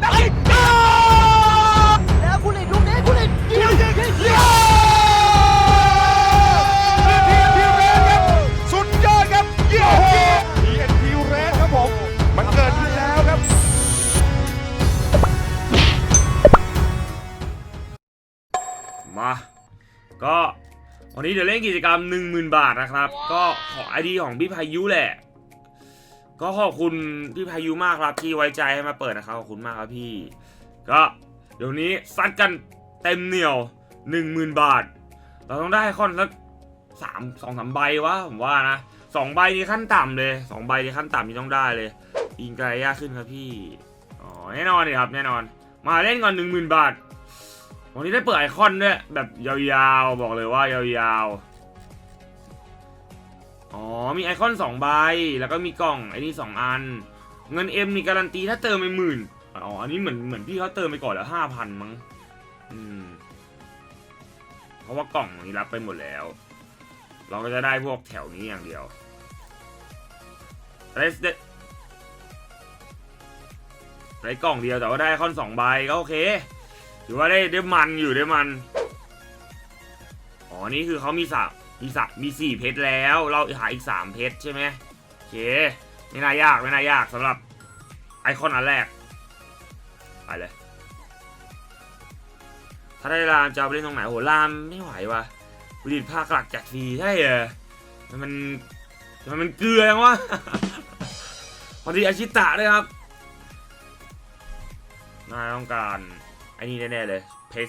แล้วคุณลินลูกนี้คุณลินยิงยิงยิงยิงทีเรสครับสุดยอดครับเยี่ยมทีเอ็นทีเรสครับผม มันเกิดขึ้นแล้วครับ มา ก็วันนี้เดี๋ยวเล่นกิจกรรม 10,000 บาทนะครับ ก็ขอไอดีของพี่พายุแหละ ก็ขอบคุณพี่พายุมากครับที่ไว้ใจให้มาเปิดนะครับขอบคุณมากครับพี่ ก็เดี๋ยวนี้ซัดกันเต็มเหนียว10,000บาท เราต้องได้คอนสักสามสองสามใบวะผมว่านะสองใบนี่ขั้นต่ำเลยสองใบนี่ขั้นต่ำนี่ต้องได้เลยยิงไกลยากขึ้นครับพี่ อ๋อแน่นอนเลยครับแน่นอน มาเล่นก่อนหนึ่งหมื่นบาทวันนี้ได้เปิดไอคอนด้วยแบบยาวๆบอกเลยว่ายาวๆ อ๋อ มีไอคอนสองใบ แล้วก็มีกล่องไอ้นี่สองอัน เงินเอ็มนี่การันตีถ้าเติมไปหมื่นอ๋อ อันนี้เหมือนเหมือนพี่เขาเติมไปก่อนแล้วห้าพันมั้ง อืม เพราะว่ากล่องนี้รับไปหมดแล้ว เราก็จะได้พวกแถวนี้อย่างเดียวได้ได้ได้กล่องเดียวแต่ว่าได้ไอคอนสองใบก็โอเค ถือว่าได้ได้มันอยู่ได้มัน อ๋อ นี่คือเขามีสาม มีสมมีสี่เพชรแล้ว เราหาอีกสามเพชรใช่ไหมโอเคไม่น่ายากไม่น่ายากสำหรับไอคอนอันแรก ไปเลย ถ้าได้รามจะเอาไปเล่นตรงไหนโอ้โหรามไม่ไหววะผลิตภาคหลักจากฟรีใช่เหรอมันมันมันมันเกลือยังวะพอดีอาชิตะด้วยครับน่าต้องการไอ้นี่แน่ๆเลยเพส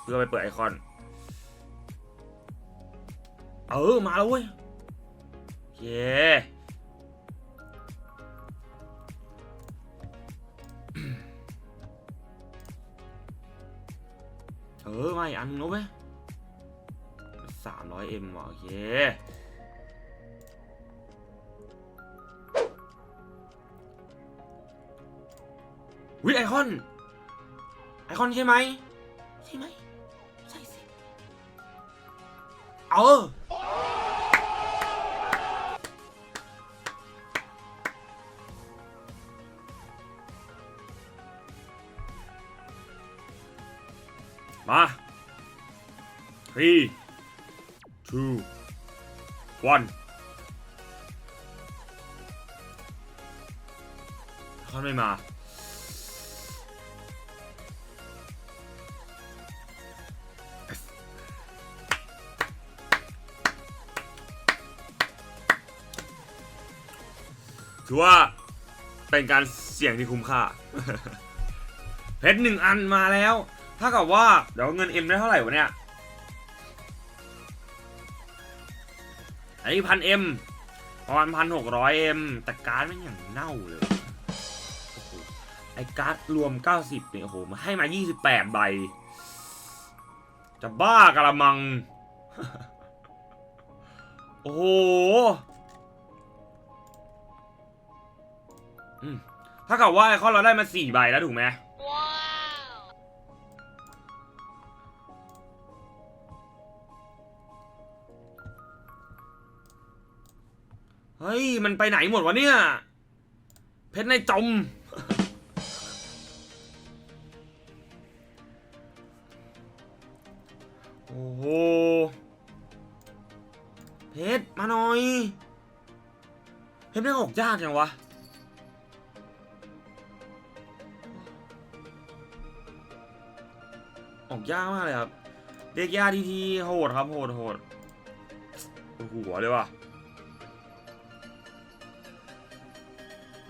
เพื่อไปเปิดไอคอน เออ มาแล้วเว้ย เย้เออ มาอีกอันนึงแล้วเว้ยสามร้อยเอ็มว่ะโอเควิไอคอน ไอคอนใช่ไหม ใช่ไหม ใช่สิ เออ มา three two one เขาไม่มาถือว่าเป็นการเสี่ยงที่คุ้มค่า เพชรหนึ่งอันมาแล้ว ถ้ากับว่าเดี๋ยวเงินเอ็มได้เท่าไหร่วะเนี่ยอันนี้พันเอ็มประมาณพันหกร้อยเอ็มแต่การ์ดม่งอย่างเน่าเลยไอ้การ์ดรวม 90เนี่ยโอ้โหมาให้มา 28 ใบ จะบ้ากระมัง โอ้โหถ้ากับว่าไอคอนเราได้มาสี่ใบแล้วถูกไหม เฮ้ย มันไปไหนหมดวะเนี่ย เพชรในจม โอ้โห เพชรมาหน่อย เพชรไม่ออกยากจังวะออกยากมากเลยครับ เรียกยากทีทีโหดครับ โหดโหดหัวเลยว่ะ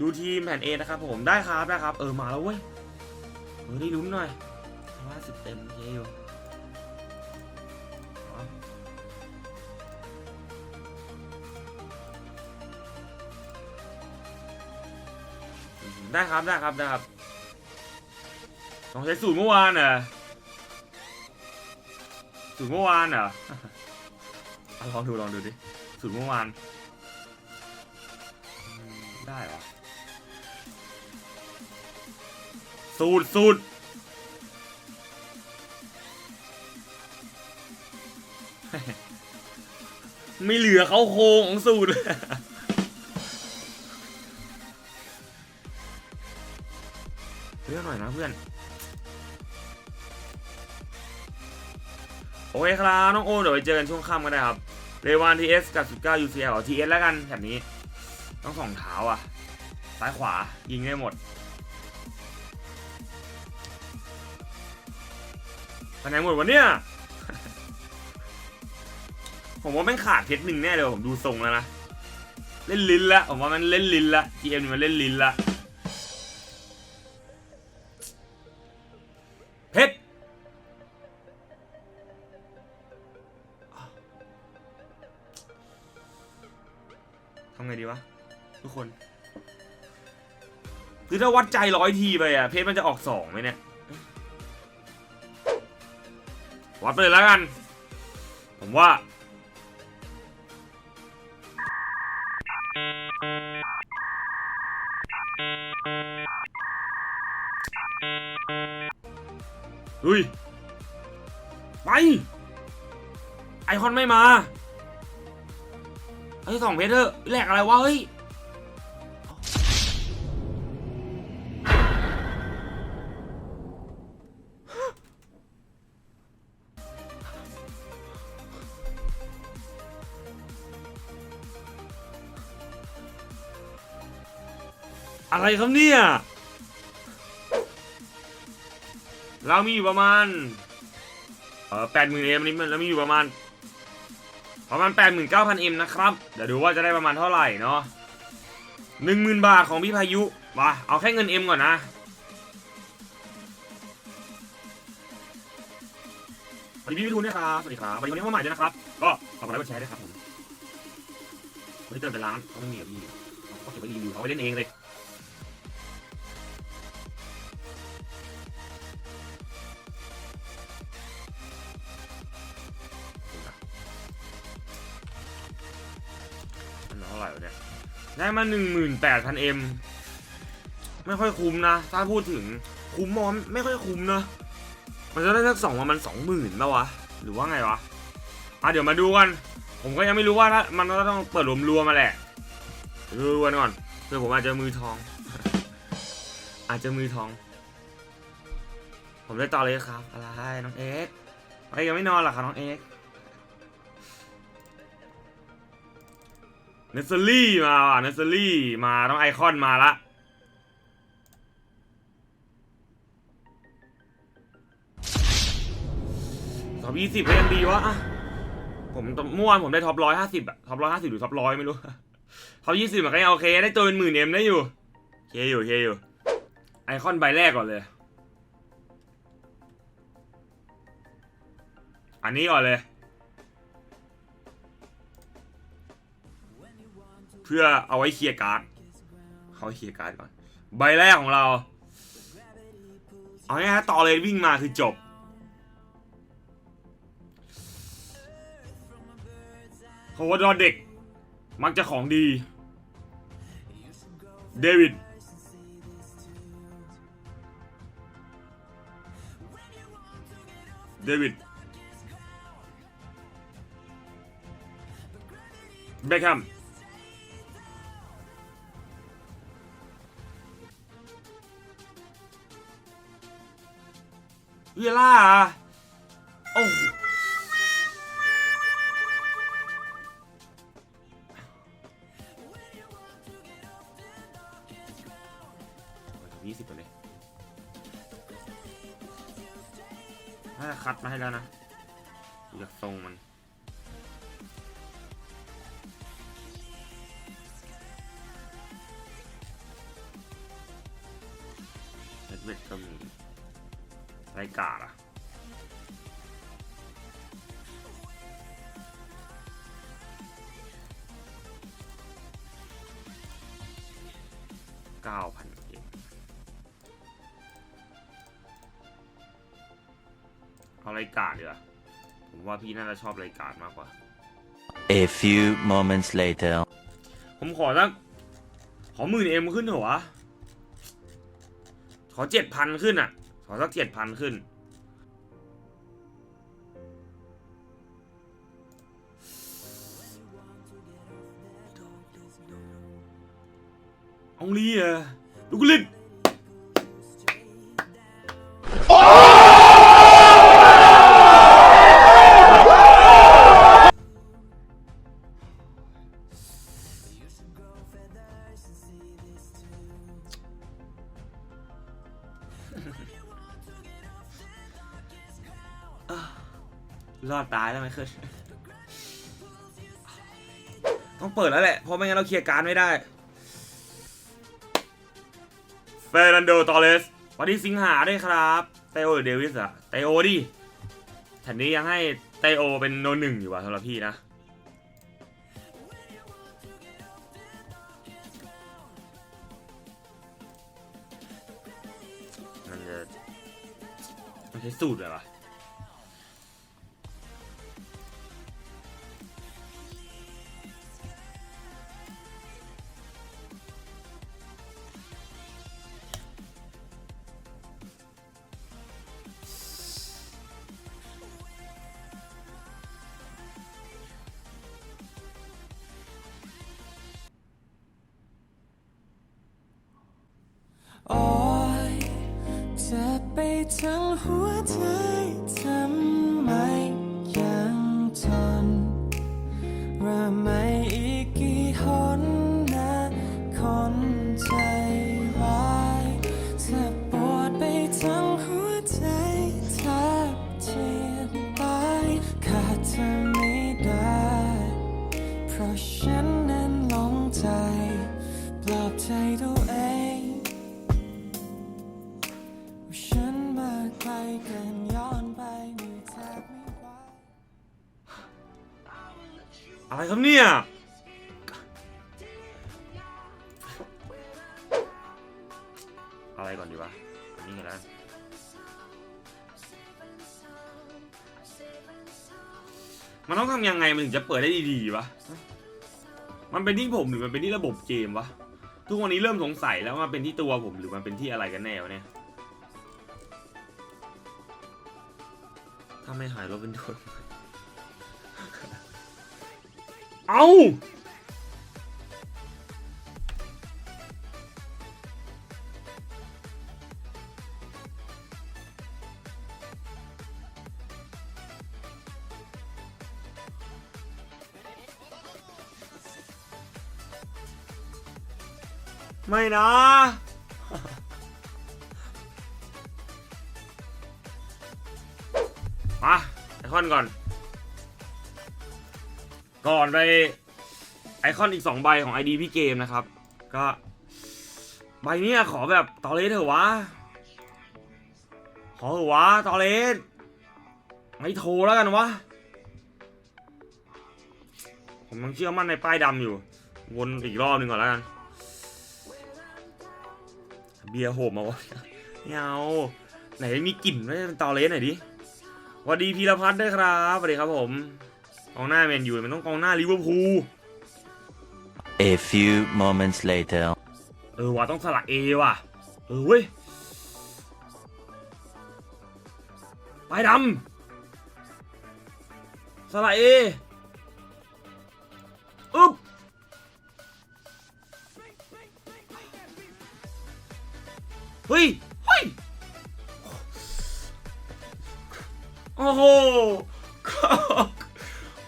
ดูทีมแผ่นเอนะครับผมได้ครับได้ครับ เออมาแล้วเว้ยเออได้ลุ้นหน่อยห้าสิบเต็มโอเคอยู่ได้ครับได้ครับได้ครับต้องใช้สูตรเมื่อวานเหรอสูตรเมื่อวานเหรอเอาลองดูลองดูดิสูตรเมื่อวาน สูตรสูตรไม่เหลือเขาโคงของสูตรเเพื่อน โอเคครับน้องโอเดี๋ยวไปเจอกันช่วงค่ำก็ได้ครับ เรวานทีเอสกับ19 UCL ทีเอสแล้วกันแบบนี้ ต้องสองเท้าอะ ซ้ายขวายิงได้หมด ไปไหนหมดวะเนี่ย ผมว่าแม่งขาดเพชรหนึ่งแน่เลยผมดูทรงแล้วนะ เล่นลิ้นละผมว่ามันเล่นลิ้นละ GM นี่มันเล่นลิ้นละเพชรทำไงดีวะ ทุกคน คือถ้าวัดใจร้อยทีไปอะเพชรมันจะออกสองไหมเนี่ย วัดไปเลยแล้วกัน ผมว่าเฮ้ย ไป ไอคอนไม่มาไอ้ยสองเพชรเถอะแหลกอะไรวะ เฮ้ย อะไรครับเนี่ย เรามีอยู่ประมาณ เออแปดหมื่นเอ็มนี่มันเรามีอยู่ประมาณ ประมาณแปดหมื่นเก้าพันเอ็มนะครับ เดี๋ยวดูว่าจะได้ประมาณเท่าไหร่เนาะหนึ่งหมื่นบาทของพี่พายุมาเอาแค่เงินเอ็มก่อนนะสวัสดีพี่วิทูลด้วยครับ สวัสดีครับสวัสดีวันนี้เข้ามาใหม่ด้วยนะครับ ก็ฝากกดไลค์กดแชร์ด้วยครับผมไม่เติมเป็นร้านเขาไม่มีแบบนี้เขาเก็บไว้รีวิวเขาไว้เล่นเองเลย วเนี่ย ได้มาหนึ่งหมื่นแปดพันเอ็มไม่ค่อยคุ้มนะ ถ้าพูดถึงคุ้มมอนไม่ค่อยคุ้มนะมันจะได้สักสองมันสองหมื่นป่าวะ หรือว่าไงวะ อะเดี๋ยวมาดูกัน ผมก็ยังไม่รู้ว่าถ้ามันก็ต้องเปิดรวมรวมมาแหละดูกันก่อนเพื่อผมอาจจะมือทอง อาจจะมือทอง ผมได้ต่อเลยครับ อะไรน้องเอ็กซ์เอ้ยยังไม่นอนหรอครับน้องเอ็กซ์ เนสเซอรี่มาว่ะเนสเซอรี่มาต้องไอคอนมาละท็อปยี่สิบก็ยังดีวะผมเมื่อวานผมได้ท็อปร้อยห้าสิบอะท็อปร้อยห้าสิบหรือท็อปร้อยไม่รู้ท็อปยี่สิบมันก็ยังโอเค ได้ตัวเป็นหมื่นเอ็มได้อยู่โอเคอยู่โอเคอยู่ ไอคอนใบแรกก่อนเลย อันนี้ก่อนเลย เพื่อเอาไว้เคลียร์การ์ดเขาเคลียร์การ์ดก่อน ใบแรกของเรา เอาง่ายๆต่อเลยวิ่งมาคือจบ เพราะว่าดอเด็ก มักจะของดี เดวิดเดวิดเบคแฮม เวล่าโอ้โหยี่สิบไปเลยน่าจะคัดมาให้แล้วนะอยากทรงมัน ไรกาดอะเก้าพันเองเอาไรกาดดีกว่าผมว่าพี่น่าจะชอบไรกาดมากกว่า A few moments later. ผมขอสักขอหมื่นเอ็มขึ้นเถอะวะ ขอเจ็ดพันขึ้นอะ ขอสักเจ็ดพันขึ้น องลีอะลูกลิน อดตายแล้วไมขึ้น ต้องเปิดแล้วแหละ เพราะไม่งั้นเราเคลียร์การดไม่ได้ เฟรนันโด ตอเลส วันนี้สิงหาด้วยครับไตโอหรือเดวิสอะไตโอดิแถนนี้ยังให้ไตโอเป็นโนหนึ่งอยู่ว่ะสำหรับพี่นะมันจะมันใช้สูตรอะไรวะ บไป มันต้องทำยังไงมันถึงจะเปิดได้ดีๆวะ มันเป็นที่ผมหรือมันเป็นที่ระบบเกมวะ ทุกวันนี้เริ่มสงสัยแล้วว่ามันเป็นที่ตัวผมหรือมันเป็นที่อะไรกันแน่วะเนี่ย ถ้าไม่หายรถเป็นโดนเอา ไม่นะ มาไอคอนก่อน ก่อนไปไอคอนอีกสองใบของ ID พี่เกมนะครับ ก็ใบเนี้ยขอแบบตอเลสเถอะวะ ขอเถอะวะตอเลสไม่โทรแล้วกันวะ ผมยังเชื่อมั่นในป้ายดำอยู่ วนอีกรอบหนึ่งก่อนแล้วกัน เบียร์โหมมาวะไม่เอาไหนมีกลิ่นไม่เป็นตอเลสหน่อยดิสวัสดีพีรพัฒน์ด้วยครับสวัสดีครับผมกองหน้าแมนยูมันต้องกองหน้าลิเวอร์พูล A few moments later. เออว่ะต้องสลักเอว่ะ เออเว้ยป้ายดำสลักเออึ๊ เฮ้ยเฮ้ยโอ้โห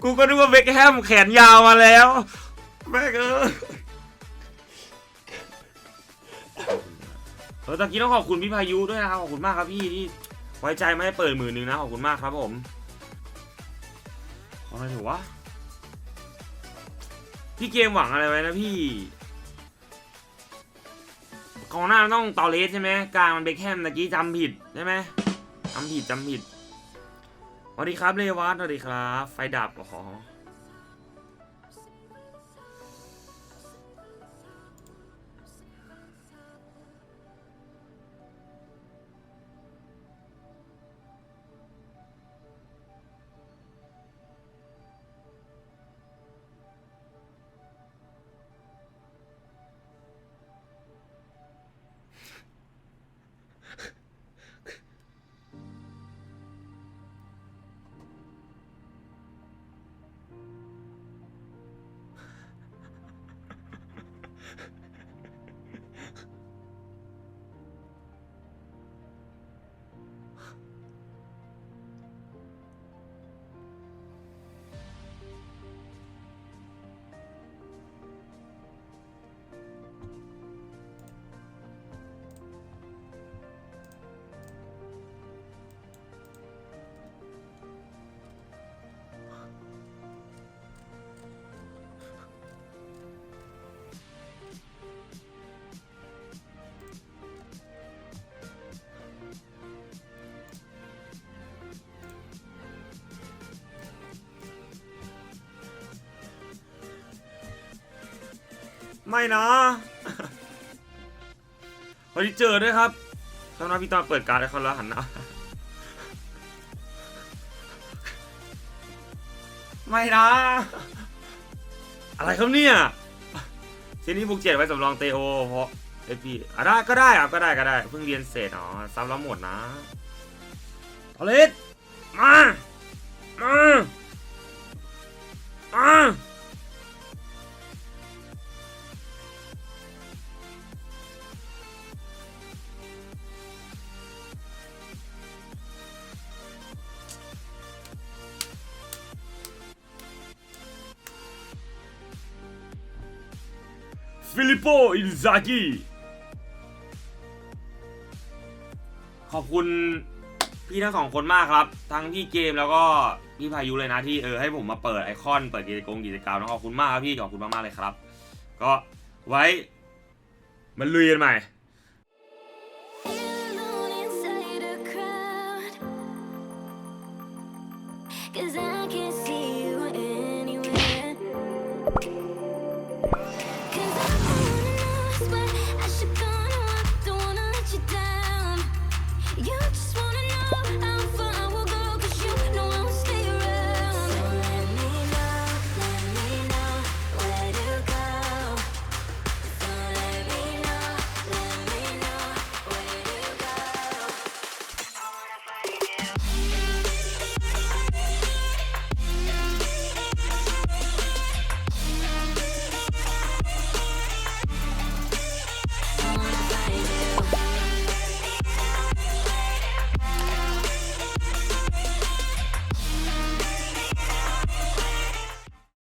กูก็นึกว่าเบคแฮมแขนยาวมาแล้ว แม่งเออเออตะกี้ต้องขอบคุณพี่พายุด้วยนะครับ ขอบคุณมากครับพี่ที่ไว้ใจไม่ให้เปิดมื่นหนึ่งนะ ขอบคุณมากครับผมอาอะไรถูกวะพี่เกมหวังอะไรไว้นะพี่ กองหน้ามันต้องตอเลสใช่ไหมกลางมันเบคแฮมตะกี้จำผิดใช่ไหมจำผิดจำผิดสวัสดีครับเลวัตสวัสดีครับ ไฟดับอ๋อ ไม่นะวันนี้เจอด้วยครับตอนนั้นพี่ตอนเปิดการ์ดให้เขาแล้วหันหน้าไม่นะ อะไรครับเนี่ยเซนี่บุกเจ็ดไว้สำรองเตโอ เพราะเอพีอะได้ก็ได้อะก็ได้ก็ได้ เพิ่งเรียนเสร็จอ๋อซ้ำแล้วหมดนะทอเลสมา มา มา ฟิลิปโป อินซากิขอบคุณพี่ทั้งสองคนมากครับ ทั้งพี่เกมแล้วก็พี่พายุเลยนะที่เออให้ผมมาเปิดไอคอนเปิดกิจกรรมกิจกรรมขอบคุณมากครับพี่ขอบคุณมากๆเลยครับ ก็ไว้ มันลุยกันใหม่